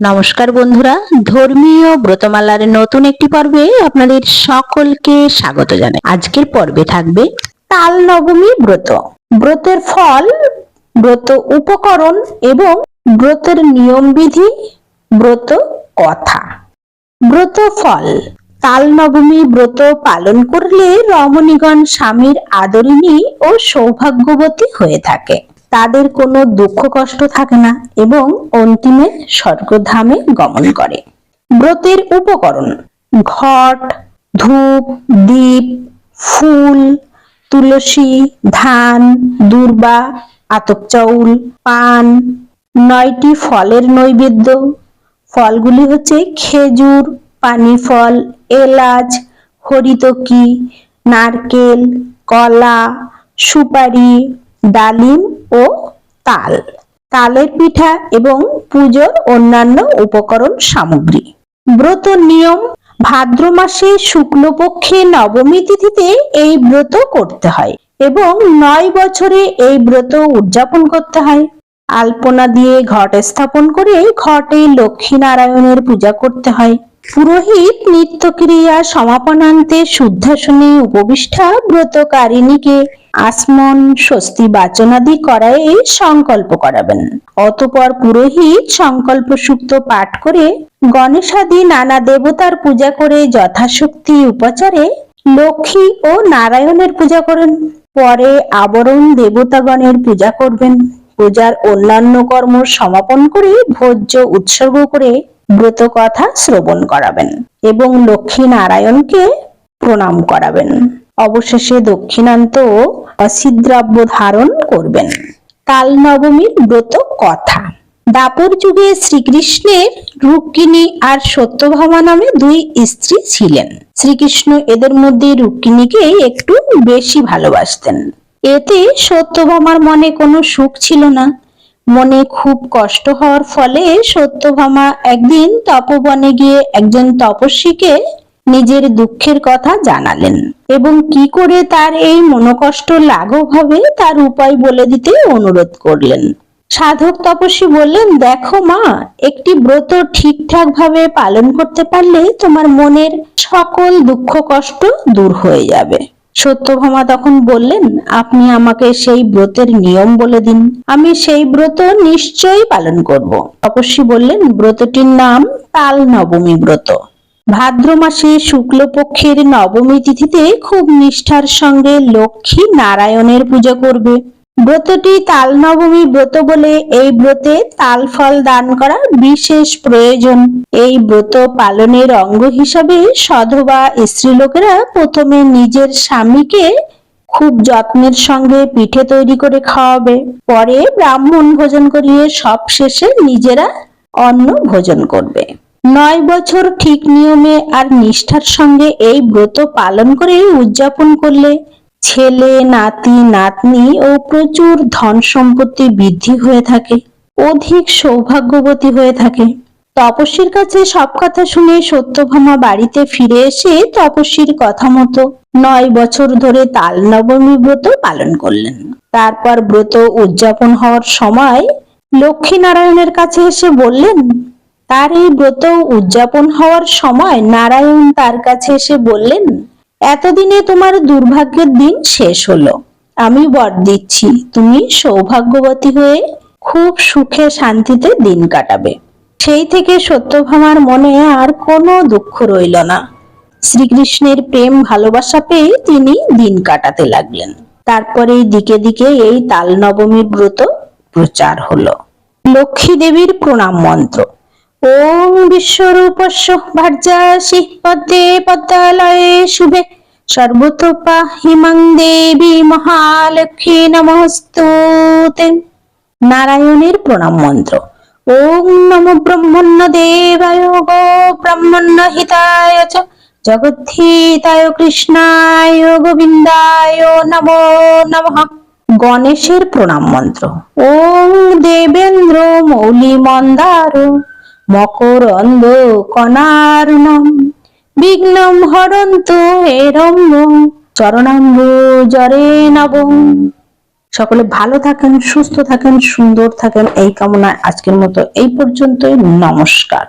নমস্কার বন্ধুরা, ধর্মীয় ব্রতমালার নতুন একটি পর্বে আপনাদের সকলকে স্বাগত জানাই। আজকের পর্বে থাকবে তাল নবমী ব্রত। ব্রতের ফল, ব্রত উপকরণ এবং ব্রতের নিয়মবিধি, ব্রত কথা। ব্রত ফল তাল নবমী ব্রত পালন করলে রমণীগণ স্বামীর আদরিণী ও সৌভাগ্যবতী হয়ে থাকে। তাদের কোনো দুঃখ কষ্ট থাকে না এবং অন্তিমে স্বর্গধামে গমন করে। ব্রতের উপকরণ, ঘট, ধূপ, দীপ, ফুল, তুলসী, ধান, দুর্বা, আতপ চাউল, পান, নয়টি ফলের নৈবেদ্য। ফলগুলি হচ্ছে খেজুর পানি ফল এলাচ, হরিতকি, নারকেল, কলা, সুপারি ডালিম ও তাল। তালের পিঠা এবং পুজোর অন্যান্য উপকরণ সামগ্রী। ব্রত নিয়ম, ভাদ্র মাসে শুক্লপক্ষে নবমী তিথিতে এই ব্রত করতে হয় এবং নয় বছরে এই ব্রত উদযাপন করতে হয়। আলপনা দিয়ে ঘট স্থাপন করে ঘটে লক্ষ্মী নারায়ণের পূজা করতে হয়। পুরোহিত নিত্যক্রিয়া সমাপনান্তে শুদ্ধাসনে উপবিষ্ঠা ব্রতকারিণীকে আসমন স্বস্তি বাচনাদি করায় সংকল্প করাবেন। অতপর পুরোহিত সংকল্প সুক্ত পাঠ করে গণেশাদি নানা দেবতার পূজা করে যথাশক্তি উপাচারে লক্ষ্মী ও নারায়ণের পূজা করেন। পরে আবরণ দেবতাগণের পূজা করবেন। পূজার অন্যান্য কর্ম সমাপন করে ভোজ্য উৎসর্গ করে ব্রত কথা শ্রবণ করাবেন এবং লক্ষ্মী নারায়ণকে প্রণাম করাবেন। অবশেষে দক্ষিণান্ত অসিদ্রাব্য ধারণ করবেন। কাল নবমীর ব্রত কথা। দাপর যুগে শ্রীকৃষ্ণের রুক্মিণী আর সত্যভামা নামে দুই স্ত্রী ছিলেন। শ্রীকৃষ্ণ এদের মধ্যে রুক্মিণীকে একটু বেশি ভালোবাসতেন। এতে সত্যভামার মনে কোনো সুখ ছিল না। মনে খুব কষ্ট হওয়ার ফলে সত্যভামা একদিন তপবনে গিয়ে একজন তপস্বীকে নিজের দুঃখের কথা জানালেন এবং কি করে তার এই মনোকষ্ট লাঘব হবে তার উপায় বলে দিতে অনুরোধ করলেন। সাধক তপস্বী বললেন, দেখো মা, একটি ব্রত ঠিকঠাক ভাবে পালন করতে পারলে তোমার মনের সকল দুঃখ কষ্ট দূর হয়ে যাবে সত্যভামা তখন বললেন, আপনি আমাকে সেই ব্রতের নিয়ম বলে দিন, আমি সেই ব্রত নিশ্চয়ই পালন করব তপস্বী বললেন, ব্রতটির নাম তাল নবমী ব্রত। ভাদ্র মাসে শুক্লপক্ষের নবমী তিথিতে খুব নিষ্ঠার সঙ্গে লক্ষ্মী নারায়ণের পূজা করবে। ব্রতটি তাল নবমী ব্রত বলে এই ব্রতে তাল ফল দান করা বিশেষ প্রয়োজন। এই ব্রত পালনের অঙ্গ হিসাবে সধবা স্ত্রীলোকেরা প্রথমে নিজের স্বামীকে খুব যত্নের সঙ্গে পিঠে তৈরি করে খাওয়াবে। পরে ব্রাহ্মণ ভোজন করিয়ে সব শেষে নিজেরা অন্ন ভোজন করবে। নয় বছর ঠিক নিয়মে আর নিষ্ঠার সঙ্গে এই ব্রত পালন করে উদযাপন করলে ছেলে, নাতি, নাতনি ও প্রচুর ধন সম্পত্তি বৃদ্ধি হয়ে থাকে, অধিক সৌভাগ্যবতী হয়ে থাকে। তপস্বীর কাছে সব কথা শুনে সত্যভামা বাড়িতে ফিরে এসে তপস্বীর কথা মতো নয় বছর ধরে তাল নবমী ব্রত পালন করলেন। তারপর ব্রত উদযাপন হওয়ার সময় লক্ষ্মী নারায়ণের কাছে এসে বললেন তার এই ব্রত উদযাপন হওয়ার সময় নারায়ণ তার কাছে এসে বললেন, এতদিনে তোমার দুর্ভাগ্যের দিন শেষ হলো। আমি বর দিচ্ছি, তুমি সৌভাগ্যবতী হয়ে খুব সুখে শান্তিতে দিন কাটাবে। সেই থেকে সত্যভামার মনে আর কোনো দুঃখ রইল না। শ্রীকৃষ্ণের প্রেম ভালোবাসা পেয়ে তিনি দিন কাটাতে লাগলেন। তারপরে দিকে দিকে এই তাল নবমীর ব্রত প্রচার হলো। লক্ষ্মী দেবীর প্রণাম মন্ত্র। ওম বিশ্বরূপস্য ভার্যাসি পদ্মে পদ্মালয়ে শুভে। সর্বতোপা হিমাং দেবী মহালক্ষ্মী নমস্তুতে নারায়ণের প্রণাম মন্ত্র। ওম নম ব্রহ্মণ্য দেবায় গো ব্রহ্মণ্য হিতায় চ। জগদ্ধিতায় কৃষ্ণায় গোবিন্দায় নমো নমঃ। গণেশের প্রণাম মন্ত্র। ওম দেবেন্দ্র মৌলি মন্দার মকরন্দ কনার্ণম, বিঘ্নম হরন্ত এরম্য, চরণাম্ব জরে নবম সকলে ভালো থাকেন, সুস্থ থাকেন, সুন্দর থাকেন, এই কামনায় আজকের মতো এই পর্যন্তই। নমস্কার।